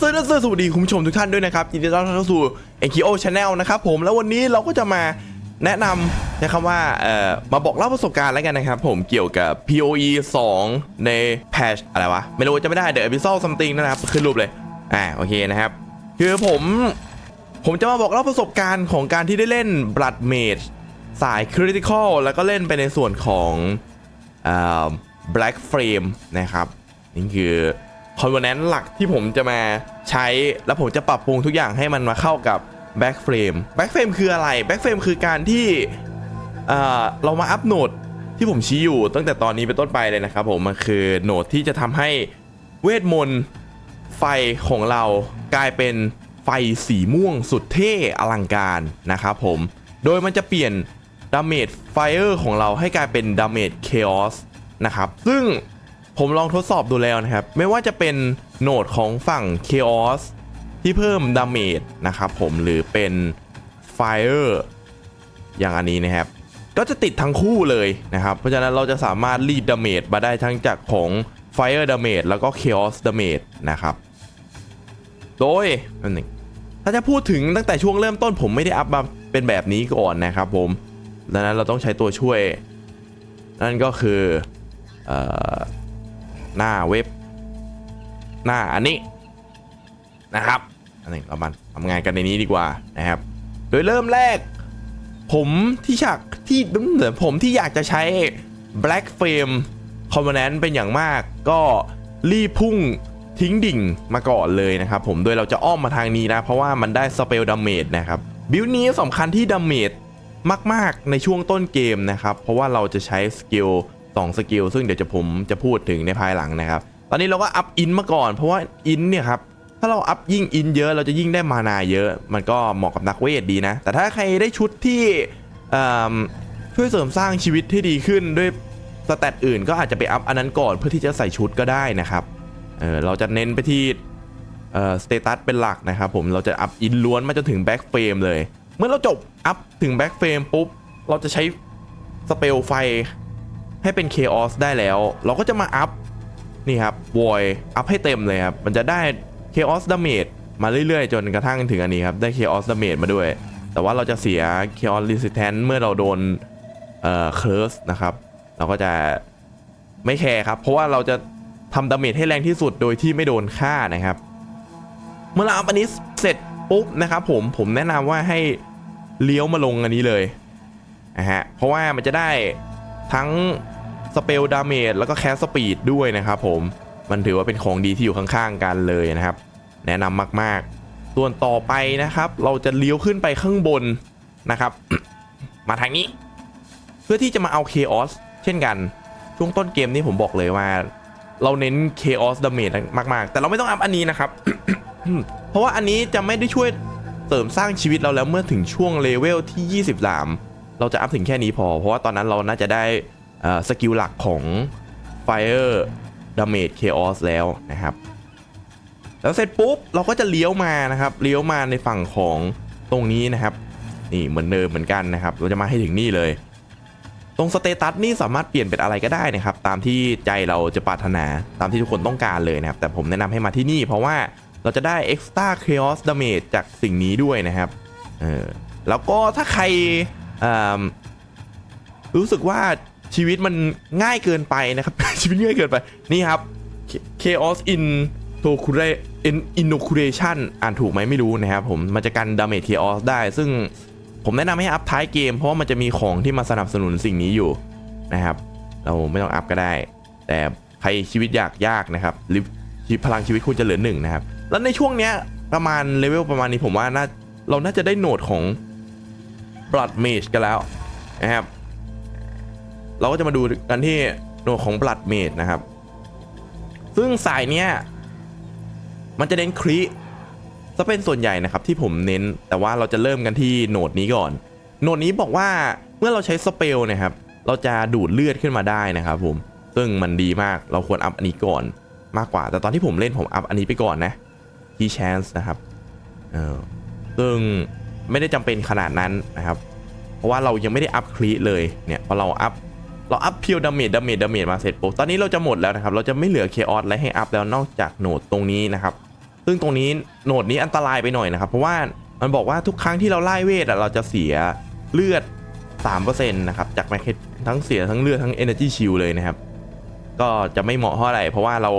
สวัสดีสวัสดีคุณผู้ชมทุกท่านด้วยนะครับยินดีต้อนรับเข้าสู่ NKO Channel นะครับผมแล้ววันนี้เราก็จะมาแนะนำนะครับว่าเอ่อมาบอกเล่าประสบการณ์แล้วกันนะครับผมเกี่ยวกับ POE 2 ในแพชอะไรวะ ไม่รู้จะไม่ได้ The Episode Something นะครับขึ้นรูปเลยอ่าโอเคนะครับ คือผมผมจะมาบอกเล่าประสบการณ์ของการที่ได้เล่น Blood Mage สาย Critical แล้วก็เล่นไปในส่วนของเอ่อ Black Frame นะครับนี่คือ คอมโพเนนต์หลักที่ผมจะมาใช้แล้วผมจะปรับปรุงทุกอย่างให้มันมาเข้ากับ Back Frame Back Frame คืออะไร Back Frame คือการที่เอ่อเรามาอัพโหนดที่ผมชี้อยู่ตั้งแต่ตอนนี้เป็นต้นไปเลยนะครับผมมันคือโหนดที่จะทำให้เวทมนต์ไฟของเรากลายเป็นไฟสีม่วงสุดเท่อลังการนะครับผม โดยมันจะเปลี่ยนดาเมจไฟเออร์ของเราให้กลายเป็นดาเมจเคออสนะครับ ซึ่ง ผมลองทดสอบดูแล้วนะครับ ไม่ว่าจะเป็นโหนดของฝั่ง Chaos ที่เพิ่มดาเมจนะครับผมหรือเป็น Fire อย่างอันนี้นะครับ ก็จะติดทั้งคู่เลยนะครับ เพราะฉะนั้นเราจะสามารถรีดดาเมจมาได้ทั้งจากของ Fire Damage แล้วก็ Chaos Damage นะครับ โดยอันนึงถ้าจะพูดถึงตั้งแต่ช่วงเริ่มต้นผมไม่ได้อัพมาเป็นแบบนี้ก่อนนะครับผมดังนั้นเราต้องใช้ตัวช่วย นั่นก็คืออ หน้าเว็บ หน้าอันนี้นะครับอันนี้เรามาทำงานกันในนี้ดีกว่านะครับ โดยเริ่มแรก ผมที่ฉากที่เหมือนผมที่อยากจะใช้ Black Frame Component เป็นอย่างมาก ก็รีพุ่งทิ้งดิ่งมาก่อนเลยนะครับ ผมโดยเราจะอ้อมมาทางนี้นะ เพราะว่ามันได้ Spell Damage นะครับ บิลนี้สำคัญที่ Damage มาก ๆ ในช่วงต้นเกมนะครับ เพราะว่าเราจะใช้สกิล 2สกิลซึ่งเดี๋ยวจะผมจะพูดถึงในภายหลังนะครับ ตอนนี้เราก็อัพอินมาก่อนเพราะว่าอินเนี่ยครับถ้าเราอัพยิ่งอินเยอะเราจะยิ่งได้มานาเยอะ มันก็เหมาะกับนักเวทดีนะ แต่ถ้าใครได้ชุดที่ช่วยเสริมสร้างชีวิตที่ดีขึ้นด้วยสเตตอื่น ก็อาจจะไปอัพอันนั้นก่อนเพื่อที่จะใส่ชุดก็ได้นะครับเเราจะเน้นไปที่สเตตัสเป็นหลักนะครับผมเราจะอัพอินล้วนมาจนถึงแบ็กเฟรมเลย เมื่อเราจบอัพถึงแบ็กเฟรมปุ๊บเราจะใช้สเปลไฟ ให้เป็น Chaos ได้แล้ว เราก็จะมาอัพนี่ครับวอยอัพให้เต็มเลยครับ มันจะได้ Chaos Damage มาเรื่อยๆ จนกระทั่งถึงอันนี้ครับ ได้ Chaos Damage มาด้วย แต่ว่าเราจะเสีย Chaos Resistance เมื่อเราโดนเอ่อ Curse นะครับ เราก็จะไม่แคร์ครับ เพราะว่าเราจะทำดาเมจให้แรงที่สุดโดยที่ไม่โดนฆ่านะครับ เมื่อเราอัพอันนี้เสร็จปุ๊บนะครับผมผมแนะนำว่าให้เลี้ยวมาลงอันนี้เลยนะฮะเพราะว่ามันจะได้ทั้ง สเปลดาเมจแล้วก็แคสสปีดด้วยนะครับผมมันถือว่าเป็นของดีที่อยู่ข้างๆกันเลยนะครับ แนะนำมากๆ ส่วนต่อไปนะครับ เราจะเลี้ยวขึ้นไปข้างบนนะครับ มาทางนี้ เพื่อที่จะมาเอา Chaos เช่นกัน ช่วงต้นเกมนี้ผมบอกเลยว่า เราเน้น Chaos Damage มากๆ แต่เราไม่ต้องอัพอันนี้นะครับ เพราะว่าอันนี้จะไม่ได้ช่วยเสริมสร้างชีวิตเราแล้วเมื่อถึงช่วงเลเวลที่ 23 เราจะอัพถึงแค่นี้พอ เพราะว่าตอนนั้นเราน่าจะได้ สกิลหลักของ Fire Damage Chaos แล้วนะครับ แล้วเสร็จปุ๊บ เราก็จะเลี้ยวมานะครับ เลี้ยวมาในฝั่งของตรงนี้นะครับ นี่เหมือนเดิมเหมือนกันนะครับ เราจะมาให้ถึงนี่เลย ตรงสเตตัสนี่สามารถเปลี่ยนเป็นอะไรก็ได้นะครับ ตามที่ใจเราจะปรารถนาตามที่ทุกคนต้องการเลยนะครับ แต่ผมแนะนำให้มาที่นี่ เพราะว่าเราจะได้ extra chaos damage จากสิ่งนี้ด้วยนะครับเออแล้วก็ถ้าใครรู้สึกว่า ชีวิตมันง่ายเกินไปนะครับ ชีวิตง่ายเกินไป นี่ครับ chaos in t o k u r e inoculation อ่านถูกไหมไม่รู้นะครับผม มันจะกัน damage chaos ได้ ซึ่งผมแนะนำให้อัพท้ายเกม เพราะว่ามันจะมีของที่มาสนับสนุนสิ่งนี้อยู่นะครับ เราไม่ต้องอัพก็ได้ แต่ใครชีวิตอยากยากนะครับหรือพลังชีวิตคุณจะเหลือหนึ่งนะครับ แล้วในช่วงเนี้ยประมาณเลเวลประมาณนี้ผมว่าน่าเราน่าจะได้โหนดของ Blood Mage กันแล้วนะครับ เราก็จะมาดูกันที่โหนดของ Blood Mage นะครับ ซึ่งสายเนี้ยมันจะเน้นครีจะเป็นส่วนใหญ่นะครับที่ผมเน้นแต่ว่าเราจะเริ่มกันที่โหนดนี้ก่อน โหนดนี้บอกว่าเมื่อเราใช้สเปลนะครับ เราจะดูดเลือดขึ้นมาได้นะครับผมซึ่งมันดีมากเราควรอัพอันนี้ก่อนมากกว่า แต่ตอนที่ผมเล่นผมอัพอันนี้ไปก่อนนะที่ chance นะครับเออซึ่งไม่ได้จำเป็นขนาดนั้นนะครับ เพราะว่าเรายังไม่ได้อัพคลีเลยเนี่ยพอเราอัพ เราอัพเพียวดาเมจดาเมจดาเมจมาเสร็จปุ๊บตอนนี้เราจะหมดแล้วนะครับ เราจะไม่เหลือเคออสอะไรให้อัพแล้วนอกจากโหนดตรงนี้นะครับ ซึ่งตรงนี้โหนดนี้อันตรายไปหน่อยนะครับ เพราะว่ามันบอกว่าทุกครั้งที่เราไล่เวทเราจะเสียเลือด3%นะครับจากแมคเคทั้งเสียทั้งเลือดทั้ง Energy Shield เลยนะครับ ก็จะไม่เหมาะเท่าไหร่เพราะว่าเรา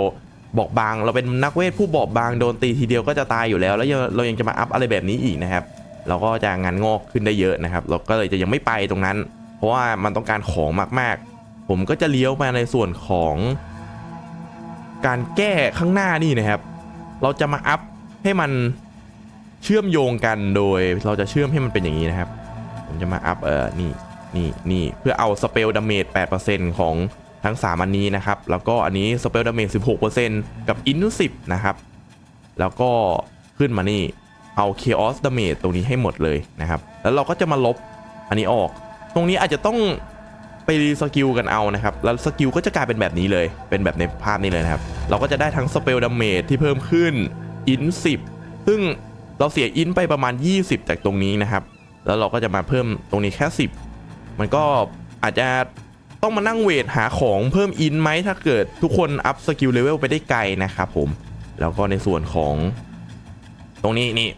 บอกบางเราเป็นนักเวทผู้บอบบางโดนตีทีเดียวก็จะตายอยู่แล้ว แล้วยังเรายังจะมาอัพอะไรแบบนี้อีกนะครับ เราก็จะงานงอกขึ้นได้เยอะนะครับ เราก็เลยจะยังไม่ไปตรงนั้น เพราะว่ามันต้องการของมากๆ ผมก็จะเลี้ยวมาในส่วนของ การแก้ข้างหน้านี่นะครับ เราจะมาอัพให้มันเชื่อมโยงกันโดยเราจะเชื่อมให้มันเป็นอย่างนี้นะครับ ผมจะมาอัพเออนี่นี่นี่เพื่อเอาสเปลดาเมจ8%ของทั้ง 3 อันนี้นะครับ แล้วก็อันนี้สเปลดาเมจ16%กับอิน10นะครับ แล้วก็ขึ้นมานี่เอา Chaos Damage ตรงนี้ให้หมดเลยนะครับ แล้วเราก็จะมาลบอันนี้ออก ตรงนี้อาจจะต้องไปสกิลกันเอานะครับ แล้วสกิลก็จะกลายเป็นแบบนี้เลย เป็นแบบในภาพนี้เลยนะครับ เราก็จะได้ทั้งสเปลดาเมจที่เพิ่มขึ้น อิน10ซึ่งเราเสียอินไปประมาณ 20 จากตรงนี้นะครับ แล้วเราก็จะมาเพิ่มตรงนี้แค่ 10 มันก็อาจจะต้องมานั่งเวทหาของเพิ่มอินไหมถ้าเกิดทุกคนอัพสกิลเลเวลไปได้ไกลนะครับผม แล้วก็ในส่วนของ ตรงนี้นี่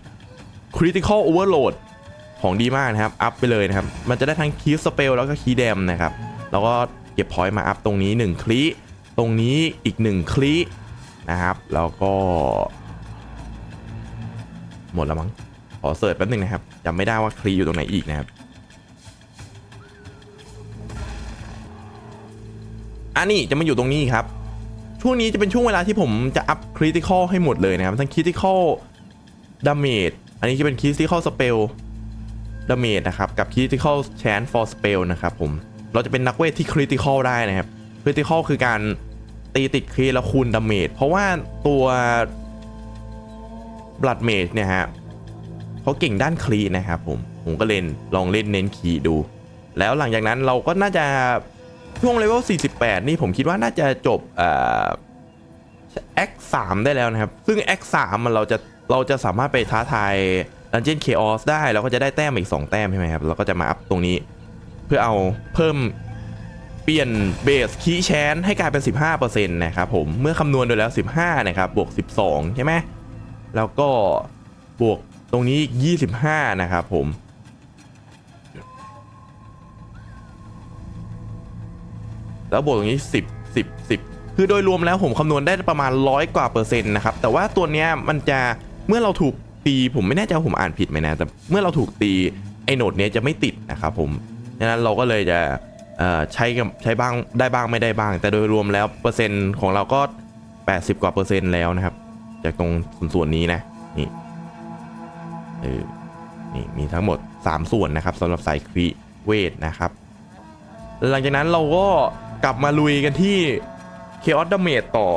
Critical Overload ของดีมากนะครับ อัพไปเลยนะครับ มันจะได้ทั้งคีสเปลแล้วก็คีแดมนะครับ แล้วก็เก็บพอยต์มาอัพตรงนี้ 1 คลีตรงนี้อีก 1 คลีนะครับ แล้วก็ หมดแล้วมั้ง ขอเสิร์ชแป๊บนึงนะครับจำไม่ได้ว่าคลีอยู่ตรงไหนอีกนะครับ อันนี้จะมาอยู่ตรงนี้ครับ ช่วงนี้จะเป็นช่วงเวลาที่ผมจะอัพคริติคอลให้หมดเลยนะครับ ทั้งคริติคอลดาเมจ อันนี้จะเป็นคริติคอลสเปล ดาเมจนะครับกับคริติคอลแชนฟอร์สเปลนะครับผมเราจะเป็นนักเวทที่คริติคอลได้นะครับคริติคอลคือการตีติดครีแล้วคูณดาเมจเพราะว่าตัวบลัดเมจเนี่ยฮะเขาเก่งด้านครีนะครับผมผมก็เล่นลองเล่นเน้นคีดู แล้วหลังจากนั้นเราก็น่าจะช่วงเลเวล 48 นี่ผมคิดว่าน่าจะจบเอ่อ X 3 ได้แล้วนะครับ ซึ่ง X 3 มันเราจะเราจะสามารถไปท้าทาย Dungeon Chaos ได้เราก็จะได้แต้มอีก 2 แต้มใช่ไหมครับเราก็จะมาอัพตรงนี้ เพื่อเอาเพิ่มเปลี่ยนเบสคีแชนให้กลายเป็น 15%นะครับผมเมื่อคำนวณโดยแล้ว 15 นะครับ บวก 12 ใช่ไหมแล้วก็บวกตรงนี้อีก25 นะครับผมแล้วบวกตรงนี้ 10 10 10 คือโดยรวมแล้วผมคำนวณได้ประมาณร้อยกว่าเปอร์เซ็นต์นะครับ แต่ว่าตัวเนี้ยมันจะเมื่อเราถูก ตีผมไม่แน่ใจว่าผมอ่านผิดไหมนะ แต่เมื่อเราถูกตีไอ้โหนดเนี้ยจะไม่ติดนะครับผมดังนั้นเราก็เลยจะเอ่อใช้กับใช้บ้างได้บ้างไม่ได้บ้าง แต่โดยรวมแล้วเปอร์เซ็นต์ของเราก็ 80 กว่าเปอร์เซ็นต์แล้วนะครับ จากตรงส่วนนี้นะนี่เออนี่มีทั้งหมด 3 ส่วนนะครับสำหรับสายครีเวทนะครับ หลังจากนั้นเราก็กลับมาลุยกันที่ Chaos Damage ต่อ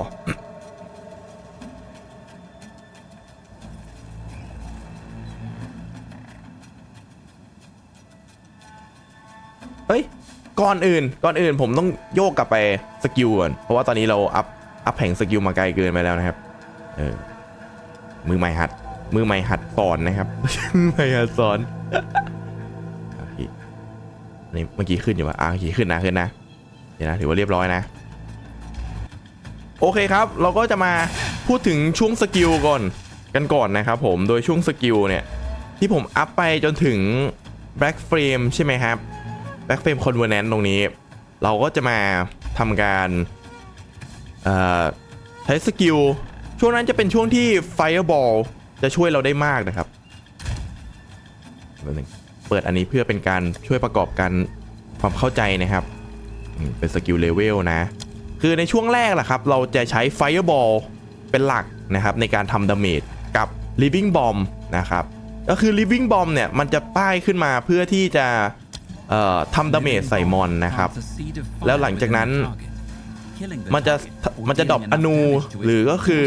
ก่อนอื่น ก่อนอื่นผมต้องโยกกลับไปสกิลก่อน เพราะว่าตอนนี้เราอัพ อัพแผงสกิลมาไกลเกินไปแล้วนะครับ เออ มือใหม่หัด มือใหม่หัดสอนนะครับ มือใหม่หัดสอนโอเคนี่เมื่อกี้ขึ้นอยู่ว่าอ่าเมื่อกี้ขึ้นนะขึ้นนะ เดี๋ยวนะถือว่าเรียบร้อยนะ โอเคครับ เราก็จะมาพูดถึงช่วงสกิลก่อน กันก่อนนะครับผม โดยช่วงสกิลเนี่ยที่ผมอัพไปจนถึง Black Frame ใช่ไหมครับ Black Frame Convergence ตรงนี้ เราก็จะมาทำการใช้สกิล ช่วงนั้นจะเป็นช่วงที่ Fireball จะช่วยเราได้มากนะครับแป๊บนึงเปิดอันนี้เพื่อเป็นการช่วยประกอบกันความเข้าใจนะครับ เป็นสกิลเลเวลนะ คือในช่วงแรกแหละครับ เราจะใช้ Fireball เป็นหลักนะครับ ในการทำดาเมจกับ Living Bomb นะครับ ก็คือ Living Bomb เนี่ย มันจะป้ายขึ้นมาเพื่อที่จะ ทำดาเมจใส่มอนนะครับ แล้วหลังจากนั้นมันจะมันจะดรอปอนูหรือก็คือ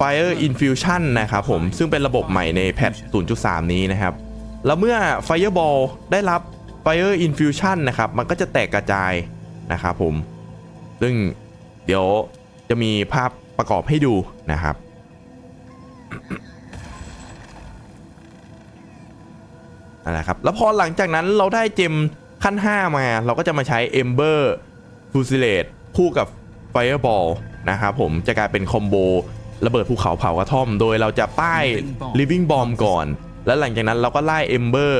Fire Infusion นะครับผม ซึ่งเป็นระบบใหม่ในแพท 0.3 นี้นะครับ แล้วเมื่อ Fireball ได้รับ Fire Infusion นะครับ มันก็จะแตกกระจายนะครับผม ซึ่งเดี๋ยวจะมีภาพประกอบให้ดูนะครับ นั่นแหละครับแล้วพอหลังจากนั้นเราได้เจมขั้น 5 มา เราก็จะมาใช้ Ember Fusilade คู่กับ Fireball นะครับผมจะกลายเป็นคอมโบระเบิดภูเขาเผากระท่อม โดยเราจะป้าย living bomb ก่อน แล้วหลังจากนั้นเราก็ไล่ ember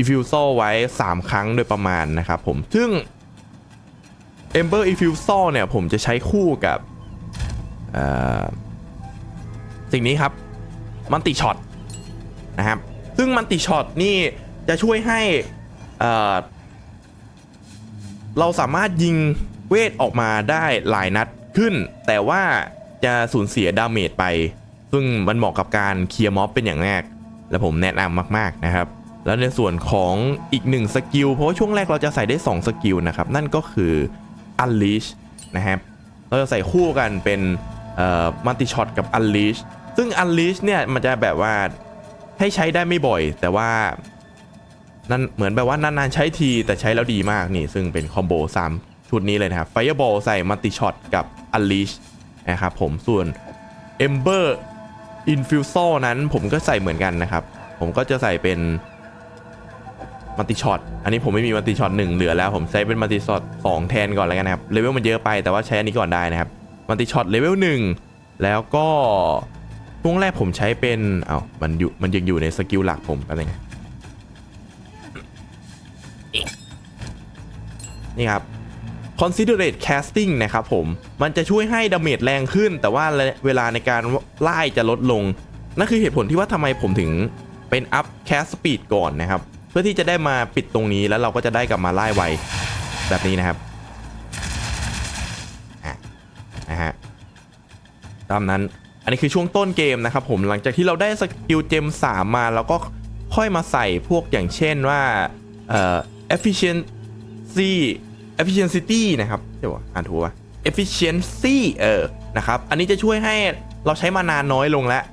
effusal ไว้ 3 ครั้งโดยประมาณนะครับผมซึ่ง ember effusal เนี่ยผมจะใช้คู่กับสิ่งนี้ครับมันติช็อตนะครับ ซึ่งมันติช็อตนี่จะช่วยให้เอ่อเราสามารถยิงเวทออกมาได้หลายนัดขึ้น แต่ว่าจะสูญเสียดาเมจไป ซึ่งมันเหมาะกับการเคลียร์ม็อบเป็นอย่างแรก และผมแนะนำมากๆนะครับ แล้วในส่วนของอีกหนึ่งสกิลเพราะว่าช่วงแรกเราจะใส่ได้ 2 สกิลนะครับ นั่นก็คือ Unleash นะครับเราจะใส่คู่กันเป็นมัลติช็อตกับ Unleash ซึ่ง Unleash เนี่ยมันจะแบบว่า ให้ใช้ได้ไม่บ่อย แต่ว่านั่นเหมือนแบบว่านานๆใช้ทีแต่ใช้แล้วดีมากนี่ ซึ่งเป็นคอมโบ3ชุดนี้เลยนะครับ Fireball ใส่มัลติช็อตกับ Unleash นะครับผมส่วน Ember Infusal นั้นผมก็ใส่เหมือนกันนะครับ ผมก็จะใส่เป็นมัลติช็อตอันนี้ผมไม่มีมัลติช็อตหนึ่งเหลือแล้ว ผมใช้เป็นมัลติช็อตสองแทนก่อนแล้วกันนะครับเลเวลมันเยอะไปแต่ว่าใช้อันนี้ก่อนได้นะครับมัลติช็อตเลเวลหนึ่งแล้วก็ ช่วงแรกผมใช้เป็นเอา้ามันอยู่มันยังอยู่ในสกิลหลักผมอะไรเงี้ยนี่ครับ considerate casting นะครับผม มันจะช่วยให้ดาเมจแรงขึ้น แต่ว่าเวลาในการไล่จะลดลง นั่นคือเหตุผลที่ว่าทำไมผมถึงเป็นอัพ cast speed ก่อนนะครับ เพื่อที่จะได้มาปิดตรงนี้แล้วเราก็จะได้กลับมาไล่ไว แบบนี้นะครับนะฮะตามนั้น นนี้คือช่วงต้นเกมนะครับผมหลังจากที่เราได้สกิลเจม3มาเราก็ค่อยมาใส่พวกอย่างเช่นว่าเอ่อ efficiency efficiency นะครับเดี๋ยวอ่านถูกป่ะ efficiency เออนะครับอันนี้จะช่วยให้เราใช้มานานน้อยลงแล้ว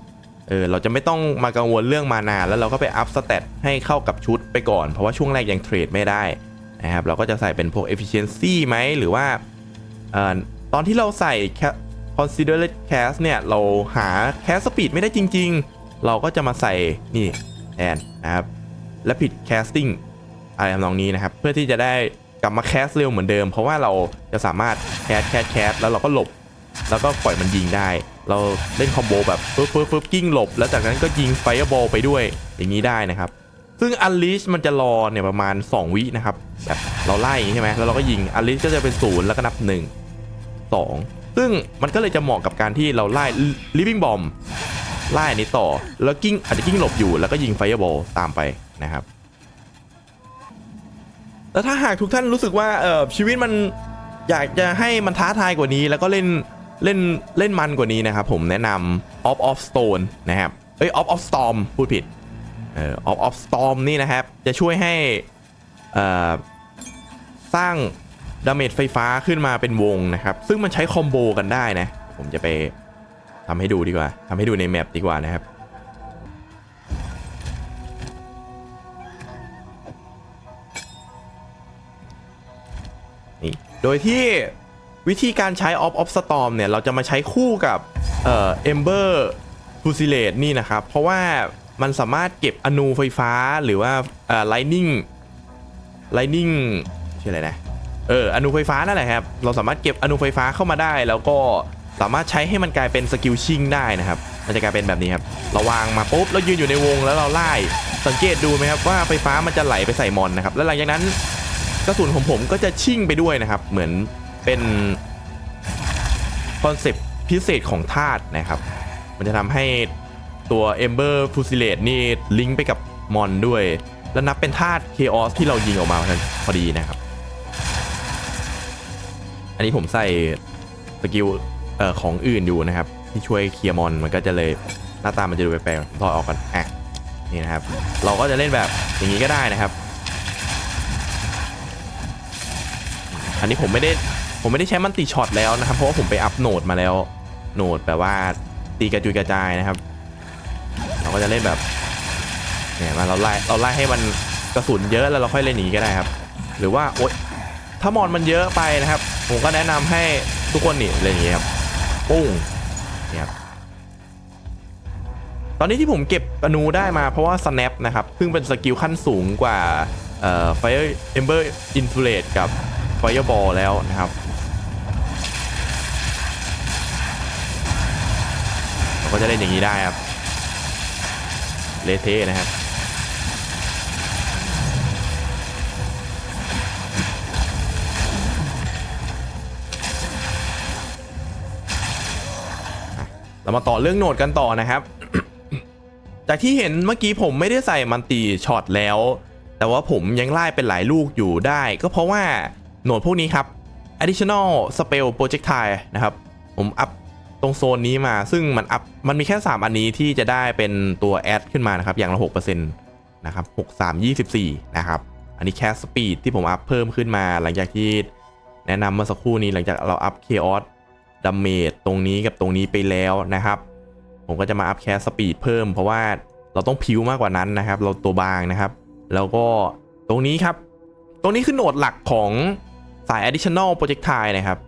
เออเราจะไม่ต้องมากังวลเรื่องมานาแล้วเราก็ไปอัพสเตตให้เข้ากับชุดไปก่อน เพราะว่าช่วงแรกยังเทรดไม่ได้นะครับเราก็จะใส่เป็นพวก efficiency ไหมหรือว่าเอ่อตอนที่เราใส่ considerate cast เนี่ย เราหา cast speed ไม่ได้จริง ๆ เราก็จะมาใส่นี่แทนนะครับ และผิด casting อะไรทำนองนี้นะครับ เพื่อที่จะได้กลับมาแคสเร็วเหมือนเดิม เพราะว่าเราจะสามารถแคสแคสแคสแล้วเราก็หลบ แล้วก็ปล่อยมันยิงได้ เราเล่นคอมโบแบบปึ๊บปึ๊บปึ๊บกิ้งหลบ แล้วจากนั้นก็ยิงไฟบอลไปด้วยอย่างนี้ได้นะครับ ซึ่ง Unleash มันจะรอเนี่ยประมาณ 2 วินะครับแบบเราไล่ใช่ไหมแล้วเราก็ยิง Unleash ก็จะเป็นศูนย์แล้วก็นับ 1 2 ซึ่งมันก็เลยจะเหมาะกับการที่เราไล่ Living Bomb ไล่อันนี้ต่อ แล้วกิ้งอาจจะกิ้งหลบอยู่แล้วก็ยิงไฟบอลตามไปนะครับ แล้วถ้าหากทุกท่านรู้สึกว่าเออชีวิตมันอยากจะให้มันท้าทายกว่านี้ แล้วก็เล่นเล่นเล่นมันกว่านี้นะครับ ผมแนะนำ Off of Stone นะครับเอ้ย Off of Storm พูดผิดเออ Off of Storm นี่นะครับ จะช่วยให้อ่อสร้าง ดาเมจไฟฟ้าขึ้นมาเป็นวงนะครับ ซึ่งมันใช้คอมโบกันได้นะ ผมจะไปทำให้ดูดีกว่าทำให้ดูในแมปดีกว่านะครับนี่โดยที่วิธีการใช้ Off of Storm เนี่ย เราจะมาใช้คู่กับเอ่อ Ember Fusilade นี่นะครับ เพราะว่ามันสามารถเก็บอนูไฟฟ้าหรือว่าเอ่อ Lightning Lightning ชื่ออะไรนะ เอออนูไฟฟ้านั่นแหละครับ เราสามารถเก็บอนูไฟฟ้าเข้ามาได้ แล้วก็สามารถใช้ให้มันกลายเป็นสกิลชิงได้นะครับ มันจะกลายเป็นแบบนี้ครับ เราวางมาปุ๊บแล้วยืนอยู่ในวงแล้วเราไล่ สังเกตดูไหมครับว่าไฟฟ้ามันจะไหลไปใส่มอนนะครับ แล้วหลังจากนั้นกระสุนของผมก็จะชิ่งไปด้วยนะครับ เหมือนเป็นคอนเซปต์พิเศษของธาตุนะครับ มันจะทำให้ตัว Ember Fusilade นี่ลิงก์ไปกับมอนด้วย แล้วนับเป็นธาตุ Chaos ที่เรายิงออกมาพอดีนะครับ อันนี้ผมใส่สกิลเอ่อของอื่นอยู่นะครับ ที่ช่วยเคลียร์มอนมันก็จะเลยหน้าตามันจะดูแปลกๆถอดออกกันอะนี่นะครับ เราก็จะเล่นแบบอย่างนี้ก็ได้นะครับ อันนี้ผมไม่ได้ผมไม่ได้ใช้มันติช็อตแล้วนะครับ เพราะว่าผมไปอัพโหนดมาแล้วโหนดแบบว่าตีกระจุยกระจายนะครับ เราก็จะเล่นแบบเนี่ยมาเราไล่เราไล่ให้มันกระสุนเยอะแล้วเราค่อยเล่นหนีก็ได้ครับ หรือว่าโอ๊ยถ้ามอนมันเยอะไปนะครับ ผมก็แนะนำให้ทุกคนนี่เล่นอย่างนี้ยครับปุ้งเนี่ยครับตอนนี้ที่ผมเก็บอนูได้มาเพราะว่า snap นะครับซึ่งเป็นสกิลขั้นสูงกว่าเอ่อ fire ember inflate กับ fireball แล้วนะครับเราก็จะเล่นอย่างนี้ได้ครับเลเทนะครับ เรามาต่อเรื่องโหนดกันต่อนะครับ จากที่เห็นเมื่อกี้ผมไม่ได้ใส่มันตีช็อตแล้ว แต่ว่าผมยังไล่เป็นหลายลูกอยู่ได้ ก็เพราะว่าโหนดพวกนี้ครับ additional spell projectile นะครับ ผมอัพตรงโซนนี้มา ซึ่งมันอัพมันมีแค่ 3 อันนี้ที่จะได้เป็นตัวแอดขึ้นมานะครับ อย่างละ6%นะครับ6 3 24 นะครับ อันนี้แค่สปีดที่ผมอัพเพิ่มขึ้นมาหลังจากที่แนะนำเมื่อสักครู่นี้หลังจากเราอัพ chaos ดาเมจตรงนี้กับตรงนี้ไปแล้วนะครับ ผมก็จะมาอัพแคสสปีดเพิ่ม เพราะว่าเราต้องพิวมากกว่านั้นนะครับ เราตัวบางนะครับ แล้วก็ตรงนี้ครับ ตรงนี้คือโหนดหลักของสาย additional projectile นะครับ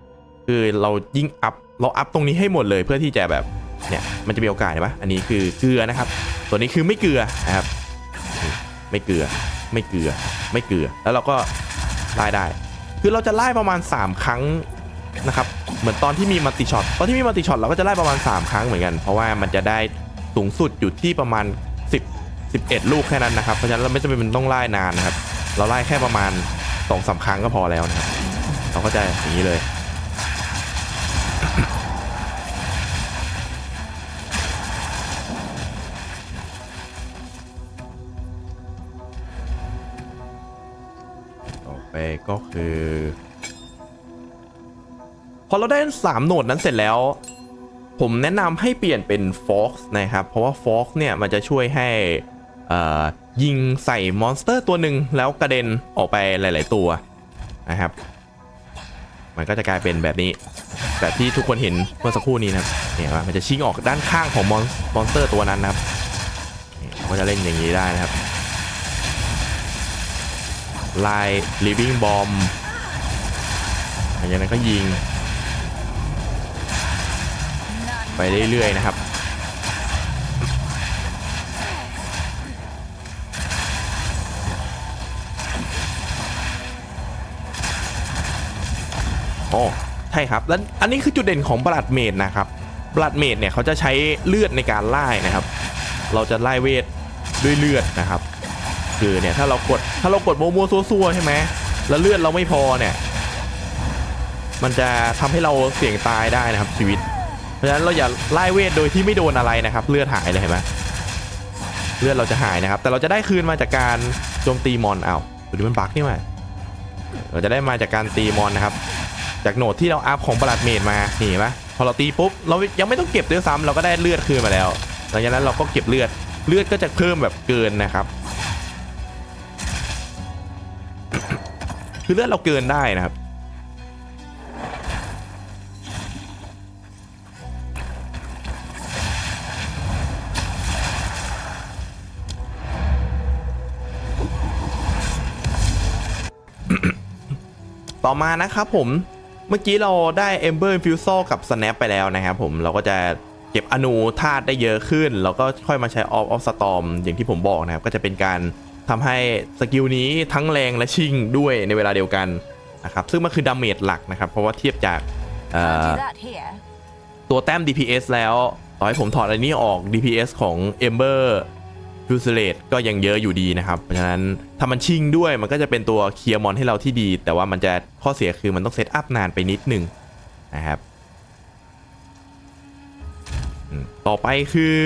คือเรายิ่งอัพเราอัพตรงนี้ให้หมดเลยเพื่อที่จะแบบเนี่ยมันจะมีโอกาสเห็นปะอันนี้คือเกลือนะครับ ตัวนี้คือไม่เกลือนะครับ ไม่เกลือ ไม่เกลือ ไม่เกลือ แล้วเราก็ไล่ได้ คือเราจะไล่ประมาณ 3 ครั้งนะครับ เหมือนตอนที่มีมัลติช็อตตอนที่มีมัลติช็อตเราก็จะไล่ประมาณ 3 ครั้งเหมือนกัน เพราะว่ามันจะได้สูงสุดอยู่ที่ประมาณ 10 11 ลูกแค่นั้นนะครับ เพราะฉะนั้นเราไม่จำเป็นต้องไล่นานนะครับ เราไล่แค่ประมาณ2อสาครั้งก็พอแล้วนะครับ เราก็จะอย่างนี้เลยต่อไปก็คือ พอเราได้ 3 โหนดนั้นเสร็จแล้ว ผมแนะนำให้เปลี่ยนเป็น Fox นะครับ เพราะว่า Fox เนี่ยมันจะช่วยให้ยิงใส่มอนสเตอร์ตัวหนึ่งแล้วกระเด็นออกไปหลาย ๆ ตัวนะครับ มันก็จะกลายเป็นแบบนี้แบบที่ทุกคนเห็นเมื่อสักครู่นี้นะเนี่ยว่ามันจะชิงออกด้านข้างของมอนมอนสเตอร์ตัวนั้นนะครับก็จะเล่นอย่างนี้ได้นะครับไล่ living bomb หลังจากนั้นก็ยิง ไปเรื่อยๆนะครับ โอ้ใช่ครับ แล้วอันนี้คือจุดเด่นของบลัดเมดนะครับบลัดเมดเนี่ยเขาจะใช้เลือดในการไล่นะครับ เราจะไล่เวทด้วยเลือดนะครับ คือเนี่ยถ้าเรากดถ้าเรากดโมโมวซัวๆใช่ไหมแล้วเลือดเราไม่พอเนี่ย มันจะทำให้เราเสี่ยงตายได้นะครับชีวิต เพราะฉะนั้นเราอย่าไล่เวทโดยที่ไม่โดนอะไรนะครับ เลือดหายเลยเห็นไหมเลือดเราจะหายนะครับ แต่เราจะได้คืนมาจากการโจมตีมอนเอาดูดิมันบักนี่มาเราจะได้มาจากการตีมอนนะครับ จากโหนดที่เราอัพของประหลัดเมดมาเห็นไหมพอเราตีปุ๊บเรายังไม่ต้องเก็บด้วยซ้ำเราก็ได้เลือดคืนมาแล้วหลังจากนั้นเราก็เก็บเลือดเลือดก็จะเพิ่มแบบเกินนะครับ คือเลือดเราเกินได้นะครับ ต่อมานะครับผมเมื่อกี้เราได้ Ember Infusal กับ Snap ไปแล้วนะครับผมเราก็จะเก็บอนูธาตุได้เยอะขึ้น แล้วก็ค่อยมาใช้ Off of Storm อย่างที่ผมบอกนะครับ ก็จะเป็นการทำให้สกิลนี้ทั้งแรงและชิงด้วยในเวลาเดียวกันนะครับ ซึ่งมันคือดาเมจหลักนะครับ เพราะว่าเทียบจากตัวแต้ม DPS แล้ว ต่อให้ผมถอดอันนี้ออก DPS ของ Ember f u s i l a t e ก็ยังเยอะอยู่ดีนะครับ เพราะฉะนั้นถ้ามันชิงด้วยมันก็จะเป็นตัวเคลียร์มอนให้เราที่ดี แต่ว่ามันจะข้อเสียคือมันต้องเซตอัพนานไปนิดหนึ่งนะครับต่อไปคือ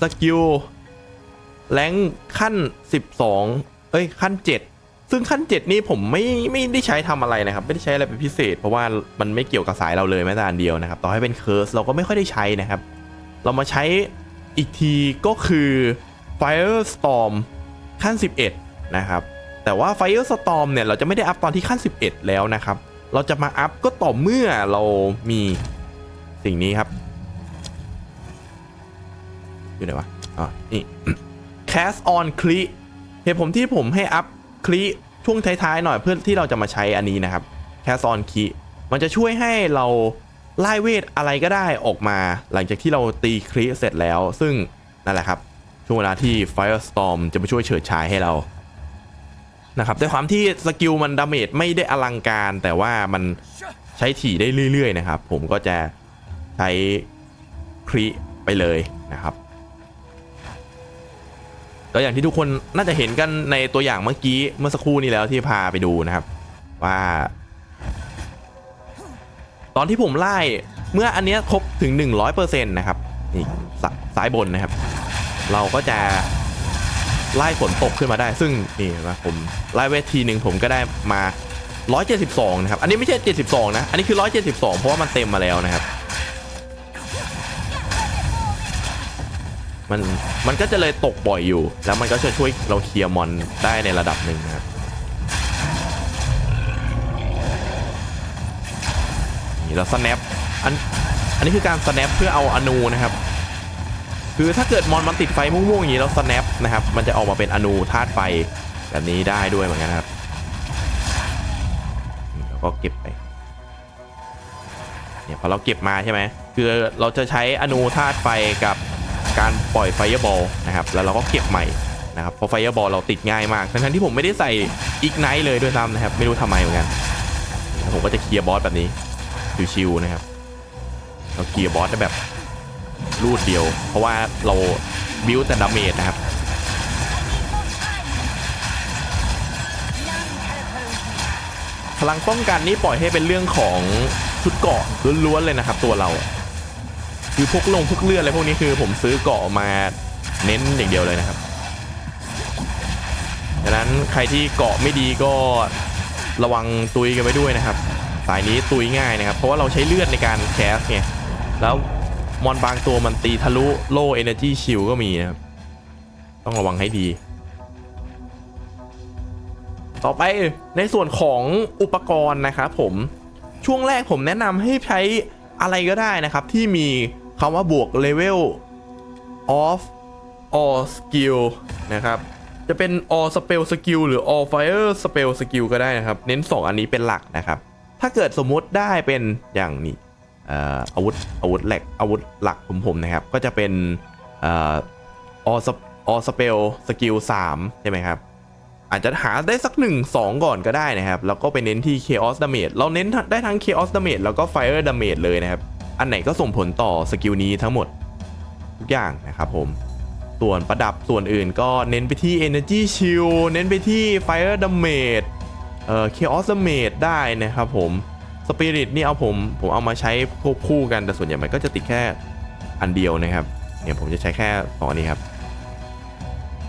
สกิลแรงขั้น 12 เอ้ยขั้น 7 ซึ่งขั้น 7 นี่ผมไม่ไม่ได้ใช้ทำอะไรนะครับ ไม่ได้ใช้อะไรเป็นพิเศษ เพราะว่ามันไม่เกี่ยวกับสายเราเลยแม้แต่อันเดียวนะครับ ต่อให้เป็นเคิร์สเราก็ไม่ค่อยได้ใช้นะครับ เรามาใช้ อีกทีก็คือ Firestorm ขั้น 11 นะครับ แต่ว่า Firestorm เนี่ย เราจะไม่ได้อัพตอนที่ขั้น 11 แล้วนะครับ เราจะมาอัพก็ต่อเมื่อเรามีสิ่งนี้ครับ อยู่ไหนวะอะนี่ Cast on c l e เหตุผมที่ผมให้อัพคลีช่วงท้ายๆหน่อยเพื่อที่เราจะมาใช้อันนี้นะครับ Cast on c l e มันจะช่วยให้เรา ไล่เวทอะไรก็ได้ออกมา หลังจากที่เราตีคลีเสร็จแล้ว ซึ่งนั่นแหละครับ ช่วงเวลาที่ Firestorm จะมาช่วยเฉิดฉายให้เรานะครับด้วยความที่สกิลมันดาเมจไม่ได้อลังการ แต่ว่ามันใช้ถี่ได้เรื่อยๆนะครับ ผมก็จะใช้ครีไปเลยนะครับก็อย่างที่ทุกคนน่าจะเห็นกันในตัวอย่างเมื่อกี้เมื่อสักครู่นี้แล้วที่พาไปดูนะครับ ว่า ตอนที่ผมไล่เมื่ออันเนี้ยครบถึง 100%นะครับนี่สซ้ายบนนะครับ เราก็จะไล่ฝนตกขึ้นมาได้ ซึ่งนี่นะผมไล่เวทีหนึ่งผมก็ได้มา 172 นะครับ อันนี้ไม่ใช่ 72 นะ อันนี้คือ 172 เพราะว่ามันเต็มมาแล้วนะครับ มันมันก็จะเลยตกบ่อยอยู่ แล้วมันก็จะช่วยเราเคลียร์มอนได้ในระดับหนึ่งนะครับ เรา snap อันอันนี้คือการ snap เพื่อเอาอนูนะครับ คือถ้าเกิดมอนมันติดไฟม่วงๆอย่างนี้เรา snap นะครับ มันจะออกมาเป็นอนูธาตุไฟแบบนี้ได้ด้วยเหมือนกันครับแล้วก็เก็บไปเนี่ยพอเราเก็บมาใช่ไหมคือเราจะใช้อนูธาตุไฟกับการปล่อยไฟเบอลนะครับแล้วเราก็เก็บใหม่นะครับเพราะไฟเบอลเราติดง่ายมากทั้งที่ผมไม่ได้ใส่อีกไนท์เลยด้วยซ้ำนะครับ ไม่รู้ทำไมเหมือนกันผมก็จะเคลียร์บอสแบบนี้ ชิวๆนะครับเราเคลียร์บอสได้แบบรูดเดียว เพราะว่าเราบิวแต่ดาเมจนะครับพลังป้องกันนี่ปล่อยให้เป็นเรื่องของชุดเกาะล้วนๆเลยนะครับ ตัวเรา คือพวกลงพวกเลือดอะไรพวกนี้คือผมซื้อเกาะมาเน้นอย่างเดียวเลยนะครับดังนั้นใครที่เกาะไม่ดีก็ระวังตุยกันไว้ด้วยนะครับ สายนี้ตุยง่ายนะครับเพราะว่าเราใช้เลือดในการแคสไงแล้วมอนบางตัวมันตีทะลุโล่เอเนอร์จีชิลก็มีนะครับต้องระวังให้ดี ต่อไปในส่วนของอุปกรณ์นะครับผมช่วงแรกผมแนะนำให้ใช้อะไรก็ได้นะครับ ที่มีคำว่าบวก level of all skill นะครับจะเป็น all spell skill หรือ all fire spell skill ก็ได้นะครับ เน้น 2 อันนี้เป็นหลักนะครับ ถ้าเกิดสมมุติได้เป็นอย่างนี้อาวุธอาวุธแหลกอาวุธหลักผมผมนะครับ ก็จะเป็นเอ่อ all sp- all spell skill 3ใช่ไหมครับ อาจจะหาได้สัก 1 2 ก่อนก็ได้นะครับ แล้วก็ไปเน้นที่ Chaos Damage เราเน้นได้ทั้ง Chaos Damage แล้วก็ Fire Damage เลยนะครับ อันไหนก็ส่งผลต่อสกิลนี้ทั้งหมด ทุกอย่างนะครับผมส่วนประดับส่วนอื่นก็เน้นไปที่ Energy Shield เน้นไปที่ Fire Damage เอ่อ Chaos Damage ได้นะครับผม Spirit นี่เอาผม ผมเอามาใช้ควบคู่กันแต่ส่วนใหญ่มันก็จะติดแค่อันเดียวนะครับเนี่ยผมจะใช้แค่สองอันนี้ครับ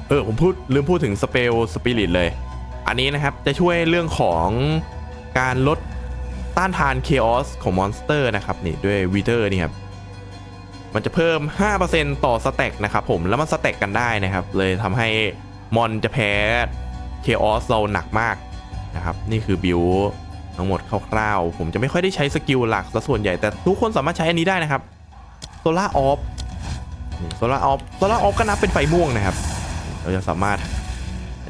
เออผมพูดลืมพูดถึงสเปลสปิริตเลย อันนี้นะครับจะช่วยเรื่องของการลดต้านทานเคออสของมอนสเตอร์นะครับนี่ด้วยวีเตอร์นี่ครับมันจะเพิ่ม 5%ต่อสแต็กนะครับผมแล้วมันสแต็กกันได้นะครับ เลยทำให้มอนจะแพ้เคออสเราหนักมาก นะครับ นี่คือบิวทั้งหมดคร่าวๆ ผมจะไม่ค่อยได้ใช้สกิลหลักซะส่วนใหญ่แต่ทุกคนสามารถใช้อันนี้ได้นะครับโซล่าออฟโซล่าออฟโซล่าออฟก็นับเป็นไฟม่วงนะครับ เราจะสามารถ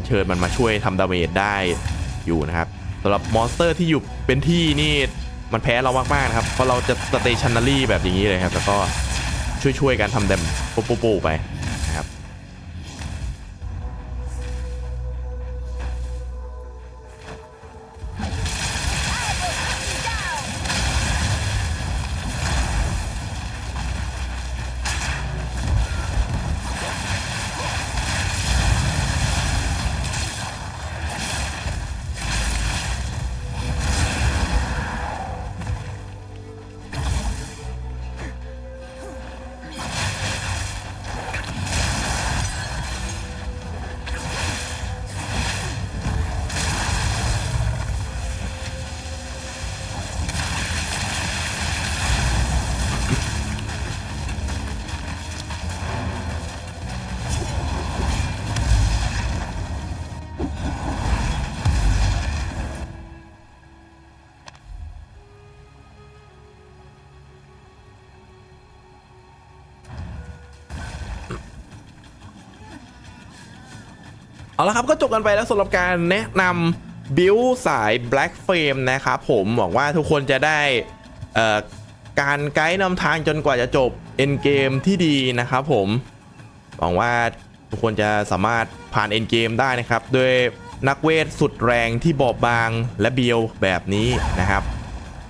เชิญมันมาช่วยทำดาเมจได้อยู่นะครับสำหรับมอนสเตอร์ที่อยู่เป็นที่นี่มันแพ้เรามากๆนะครับ เพราะเราจะสเตชันนารีแบบอย่างนี้เลยครับ แล้วก็ช่วยๆกันทำเดมปูปูปูไป เอาละครับก็จบกันไปแล้วสำหรับการแนะนำบิลสาย Black Frame นะครับผมหวังว่าทุกคนจะได้การไกด์นำทางจนกว่าจะจบ End Game ที่ดีนะครับผมหวังว่าทุกคนจะสามารถผ่าน End Game ได้นะครับด้วยนักเวทสุดแรงที่บอบบางและเบียวแบบนี้นะครับ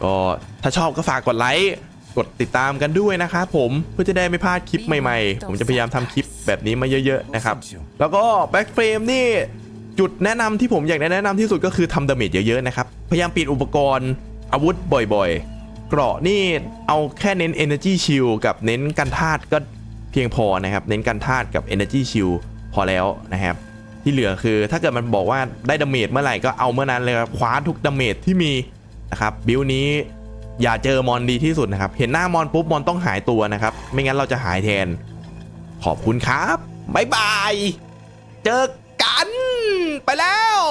ก็ถ้าชอบก็ฝากกดไลค์ กดติดตามกันด้วยนะครับผมเพื่อจะได้ไม่พลาดคลิปใหม่ๆ ผมจะพยายามทำคลิปแบบนี้มาเยอะๆนะครับแล้วก็แบ็กเฟรมนี่จุดแนะนำที่ผมอยากแนะนำที่สุดก็คือทำดาเมจเยอะๆนะครับ พยายามปิดอุปกรณ์อาวุธบ่อยๆ เกราะนี่เอาแค่เน้น Energy Shield กับเน้นกันธาตุก็เพียงพอนะครับ เน้นกันธาตุกับ Energy Shield พอแล้วนะครับ ที่เหลือคือถ้าเกิดมันบอกว่าได้ดาเมจเมื่อไหร่ก็เอาเมื่อนั้นเลยครับคว้าทุกดาเมจที่มีนะครับ บิลนี้ อย่าเจอมอนดีที่สุดนะครับ เห็นหน้ามอนปุ๊บมอนต้องหายตัวนะครับ ไม่งั้นเราจะหายแทน ขอบคุณครับบ๊ายบาย เจอกันไปแล้ว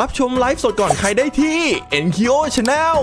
รับชมไลฟ์สดก่อนใครได้ที่ NKO Channel